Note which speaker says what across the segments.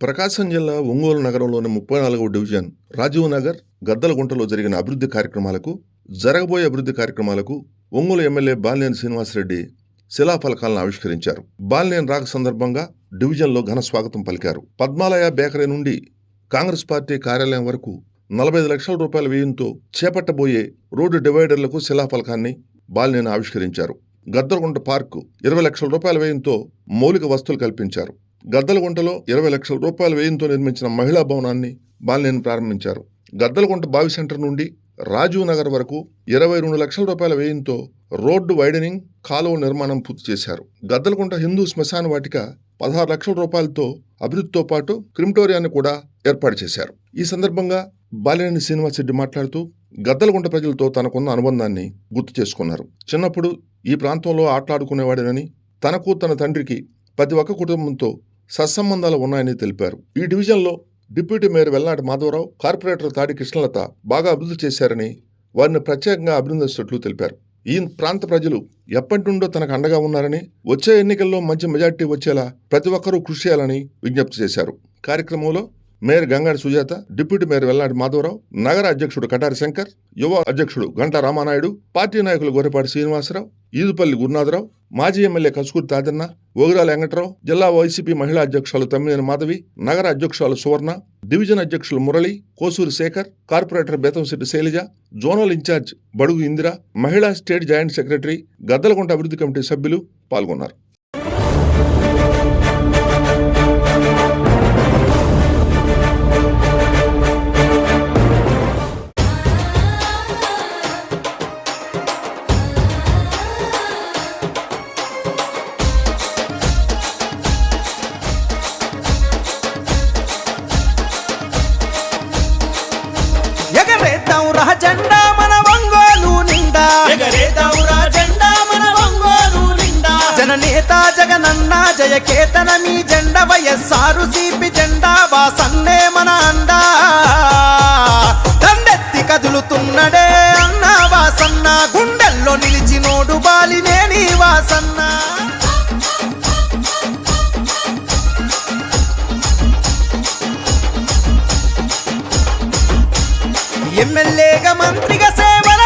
Speaker 1: ప్రకాశం జిల్లా ఒంగోలు నగరంలోని ముప్పై నాలుగవ డివిజన్ రాజీవ్ నగర్ గద్దలగుంటలో జరిగిన అభివృద్ధి కార్యక్రమాలకు జరగబోయే అభివృద్ధి కార్యక్రమాలకు ఒంగోలు ఎమ్మెల్యే బాలినేని శ్రీనివాసరెడ్డి శిలాఫలకాలను ఆవిష్కరించారు. బాలినేని రాక సందర్భంగా డివిజన్లో ఘన స్వాగతం పలికారు. పద్మాలయ బేకరీ నుండి కాంగ్రెస్ పార్టీ కార్యాలయం వరకు నలభై ఐదు లక్షల రూపాయల వ్యయంతో చేపట్టబోయే రోడ్డు డివైడర్లకు శిలాఫలకాన్ని బాలినేని ఆవిష్కరించారు. గద్దలగుంట పార్కు ఇరవై లక్షల రూపాయల వ్యయంతో మౌలిక వస్తువులు కల్పించారు. గద్దలగుంటలో ఇరవై లక్షల రూపాయల వ్యయంతో నిర్మించిన మహిళా భవనాన్ని బాలినేని ప్రారంభించారు. గద్దలగుంట బావి సెంటర్ నుండి రాజీవ్ నగర్ వరకు ఇరవై రెండు లక్షల రూపాయల వ్యయంతో రోడ్డు వైడనింగ్ కాలువ నిర్మాణం పూర్తి చేశారు. గద్దలగుంట హిందూ శ్మశాన వాటిక పదహారు లక్షల రూపాయలతో అభివృద్ధితో పాటు క్రిమిటోరియాన్ని కూడా ఏర్పాటు చేశారు. ఈ సందర్భంగా బాలినేని శ్రీనివాసరెడ్డి మాట్లాడుతూ గద్దలగుంట ప్రజలతో తనకున్న అనుబంధాన్ని గుర్తు చేసుకున్నారు. చిన్నప్పుడు ఈ ప్రాంతంలో ఆటలాడుకునేవాడినని తనకు తన తండ్రికి ప్రతి ఒక్క కుటుంబంతో సత్సంబంధాలు ఉన్నాయని తెలిపారు. ఈ డివిజన్లో deputy mayor Velnati Madhava Rao corporator Tadi Krishnalatha బాగా అభివృద్ధి చేశారని వారిని ప్రత్యేకంగా అభినందిస్తున్నట్లు తెలిపారు. ఈ ప్రాంత ప్రజలు ఎప్పటి నుండో తనకు అండగా ఉన్నారని వచ్చే ఎన్నికల్లో మంచి మెజార్టీ వచ్చేలా ప్రతి ఒక్కరూ కృషి చేయాలని విజ్ఞప్తి చేశారు. కార్యక్రమంలో mayor Gangadi Sujatha deputy mayor Velladi Madhava Rao నగర అధ్యక్షుడు కటారి శంకర్ యువ అధ్యక్షుడు గంటా రామానాయుడు పార్టీ నాయకులు గొర్రెపాటి శ్రీనివాసరావు ఈదుపల్లి గురునాథరావు మాజీ ఎమ్మెల్యే కసుకూరి తాజన్న ఓగిరాల వెంకట్రావు జిల్లా వైసీపీ మహిళా అధ్యక్షులు తమ్మినేని మాధవి నగర అధ్యక్షులు సువర్ణ డివిజన్ అధ్యక్షులు Murali Kosuri Sekhar corporator Bethamsetty Sailaja zonal incharge Badugu Indira మహిళా స్టేట్ జాయింట్ సెక్రటరీ గద్దలగుంట అభివృద్ధి కమిటీ సభ్యులు పాల్గొన్నారు.
Speaker 2: జగనన్న జయకేతన మీ జెండ వయస్సారు సిపి జెండా వాసన్నే మన అండా. దండెత్తి కదులుతున్నడే అన్న వాసన్న గుండెల్లో నిలిచినోడు బాలినేని వాసన్న. ఎమ్మెల్యేగా మంత్రిగా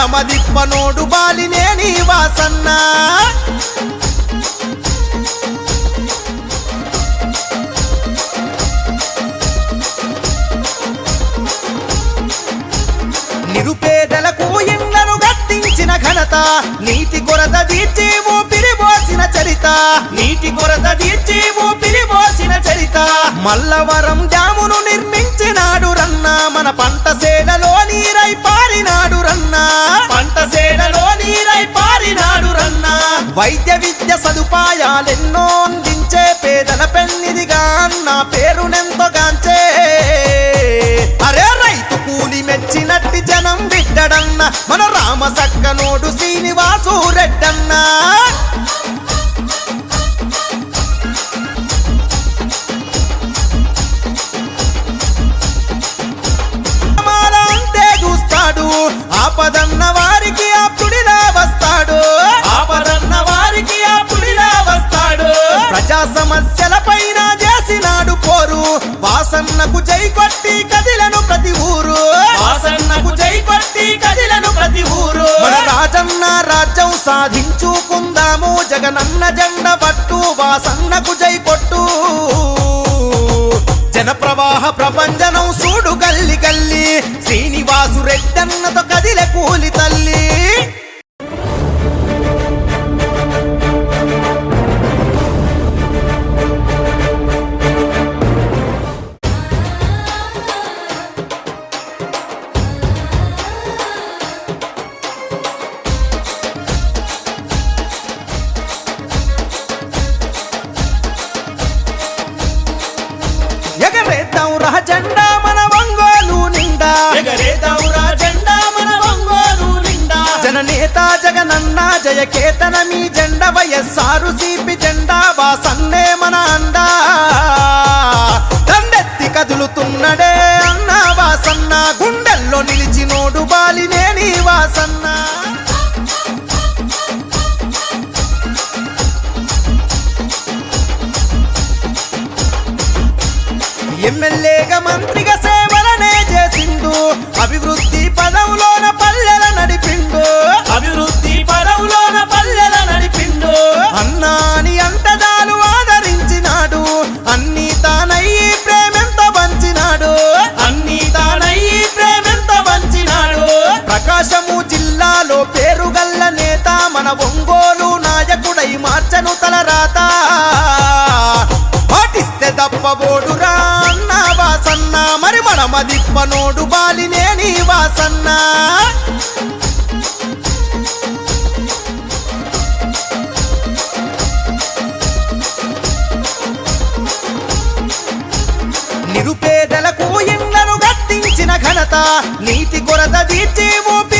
Speaker 2: పరమదిప్పనోడు మన మదిప్పనోడు బాలినేని వాసన్న. నిరుపేదలకు ఎన్ని ఘనత నీటి కొరత తీర్చి ఊపిరి పోసిన చరిత.
Speaker 3: నీటి కొరత తీర్చి ఊపిరి పోసిన చరిత.
Speaker 2: మల్లవరం డ్యామును నిర్మించినాడు రన్న. మన పంట సేలలో నీరై పారినాడు రన్న.
Speaker 3: పంట సేలలో నీరై పారినాడు రన్న.
Speaker 2: వైద్య విద్య సదుపాయాలెన్నో అందించే పేదల పెన్నిదిగా పేరునెంతో గాంచే. అరే జనం బిడ్డడన్న మన రామ సక్కనోడు శ్రీనివాసు రెడ్డన్నా. ఆపదన్న వారికి ఆప్తుడిలా వస్తాడు.
Speaker 3: ఆపదన్న వారికి అప్పుడిలా వస్తాడు.
Speaker 2: ప్రజా పోరు వాసన్నకు జై కొట్టి కదిలను ప్రతి ఊరు.
Speaker 3: వాసన్నకు జై కొట్టి కదిలను ప్రతి ఊరు.
Speaker 2: మన రాజన్న రాజ్యం సాధించుకుందాము. జగనన్న జెండ పట్టు వాసన్నకు జై కొట్టు జన ప్రవాహ జయకేతన మీ జెండ వయస్సారు సిపి జెండా వాసన్న నిరుపేదలకు ఇళ్ళను గట్టించిన ఘనత నీటి కొరత తీర్చి ఊపి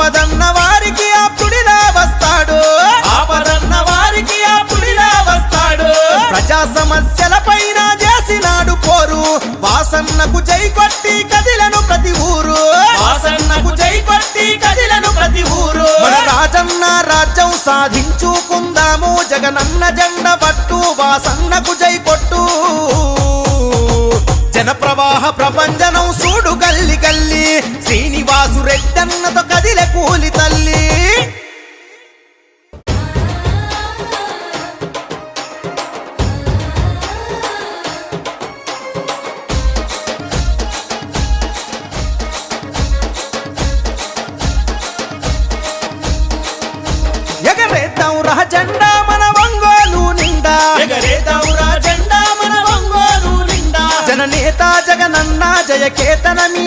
Speaker 2: ఆపదన్న వారికి అప్పుడిలా వస్తాడు.
Speaker 3: ఆపదన్న వారికి అప్పుడిలా వస్తాడు.
Speaker 2: ప్రజా సమస్యల పైన చేసినాడు పోరు. వాసన్నకు జై కొట్టి కదిలను ప్రతి ఊరు.
Speaker 3: వాసన్నకు జై కొట్టి కదిలను ప్రతి ఊరు.
Speaker 2: రాజన్న రాజ్యం సాధించుకుందాము. జగనన్న జెండ పట్టు వాసన్నకు జై కొట్టు. జన ప్రవాహ కూలి తల్లి. ఎగరేద్దాం మన నిండా.
Speaker 3: మన నిండా.
Speaker 2: జననేత జగనన్న జయకేతన మీ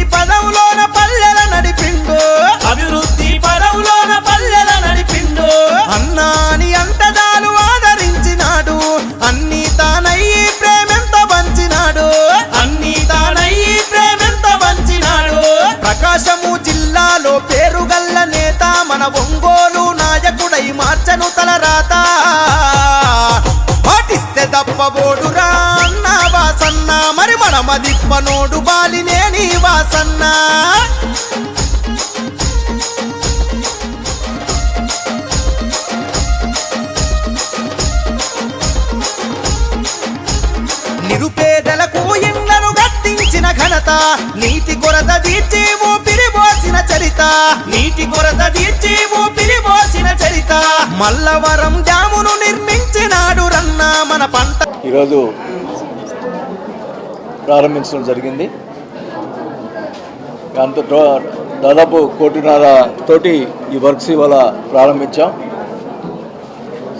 Speaker 2: పాటిస్తే అన్న వాసన్న. మరి మన మదిప్పనోడు బాలినేని వాసన్న. నిరుపేదలకు ఇండ్లను గట్టించిన ఘనత నీటి కొరత తీర్చి పిరిబోసిన చరిత.
Speaker 3: నీటి కొరత తీర్చి ఊపిరి చరిత.
Speaker 2: మల్లవరం డ్యామును నిర్మించినాడు రన్న మన పంట
Speaker 4: ఈరోజు ప్రారంభించడం జరిగింది. అంత దాదాపు కోటిన్నర తోటి ఈ వర్క్స్ ఇవాళ ప్రారంభించాం.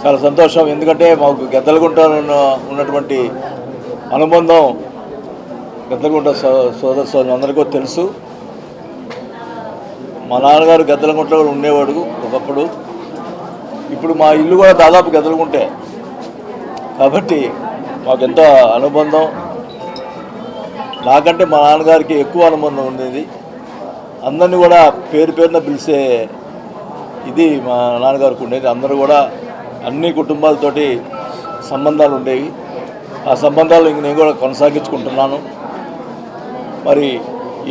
Speaker 4: చాలా సంతోషం. ఎందుకంటే మాకు గద్దలగుంట ఉన్నటువంటి అనుబంధం గద్దలగుంట సో- సోదర సోదరు అందరికీ తెలుసు. మా నాన్నగారు గద్దలగుంటలో కూడా ఉండేవాడు ఒకప్పుడు. ఇప్పుడు మా ఇల్లు కూడా దాదాపు గద్దలగుంటే. కాబట్టి మాకు ఎంతో అనుబంధం. నాకంటే మా నాన్నగారికి ఎక్కువ అనుబంధం ఉండేది. అందరిని కూడా పేరు పేరున పిలిచే ఇది మా నాన్నగారికి ఉండేది. అందరూ కూడా అన్ని కుటుంబాలతోటి సంబంధాలు ఉండేవి. ఆ సంబంధాలు ఇంక నేను కూడా కొనసాగించుకుంటున్నాను. మరి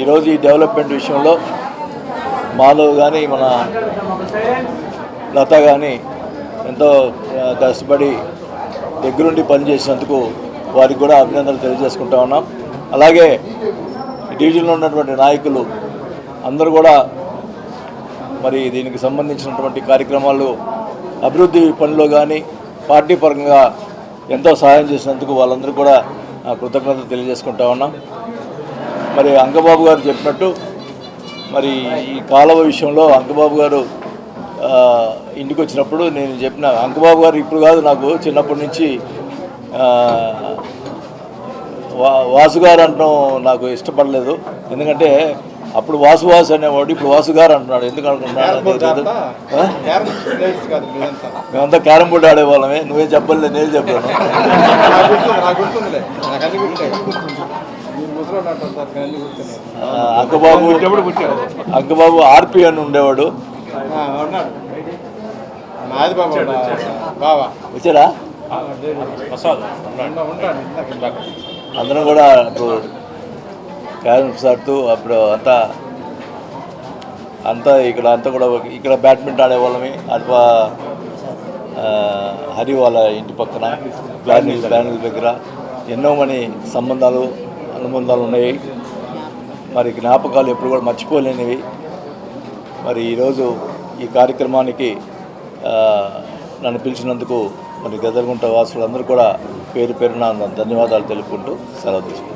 Speaker 4: ఈరోజు ఈ డెవలప్మెంట్ విషయంలో మాధవ్ కానీ మన లత కానీ ఎంతో కష్టపడి దగ్గరుండి పనిచేసినందుకు వారికి కూడా అభినందనలు తెలియజేసుకుంటా ఉన్నాం. అలాగే డివిజన్లో ఉన్నటువంటి నాయకులు అందరూ కూడా మరి దీనికి సంబంధించినటువంటి కార్యక్రమాలు అభివృద్ధి పనిలో కానీ పార్టీ పరంగా ఎంతో సహాయం చేసినందుకు వాళ్ళందరూ కూడా కృతజ్ఞతలు తెలియజేసుకుంటా ఉన్నాం. మరి అంకబాబు గారు చెప్పినట్టు మరి ఈ కాలువ విషయంలో అంకబాబు గారు ఇంటికి వచ్చినప్పుడు నేను చెప్పిన అంకబాబు గారు ఇప్పుడు కాదు నాకు చిన్నప్పటి నుంచి వాసు గారు అనడం నాకు ఇష్టపడలేదు. ఎందుకంటే అప్పుడు వాసు వాసు అనేవాడు ఇప్పుడు వాసు గారు అంటున్నాడు. ఎందుకు అనుకుంటున్నాడు? మేమంతా క్యారం బోర్డు ఆడేవాళ్ళమే. నువ్వే చెప్పలేదు నేను చెప్పాను. అంకబాబు అంకబాబు ఆర్పి అని ఉండేవాడు.
Speaker 5: నాది బాబా
Speaker 4: వచ్చాడా అందరం కూడా అప్పుడు క్యారం సార్తో అప్పుడు అంతా అంతా ఇక్కడ అంతా కూడా ఇక్కడ బ్యాడ్మింటన్ ఆడేవాళ్ళమి. అటు ఆ, హరి వాళ్ళ ఇంటి పక్కన ప్లానిల్ ప్లానిల్ దగ్గర. ఎన్నో మని సంబంధాలు అనుబంధాలు ఉన్నాయి. మరి జ్ఞాపకాలు ఎప్పుడు కూడా మర్చిపోలేనివి. మరి ఈరోజు ఈ కార్యక్రమానికి నన్ను పిలిచినందుకు మరి గదరగుంట వాసులందరూ కూడా పేరు పేరున ధన్యవాదాలు తెలుపుకుంటూ సెలవు తీసుకుంటాను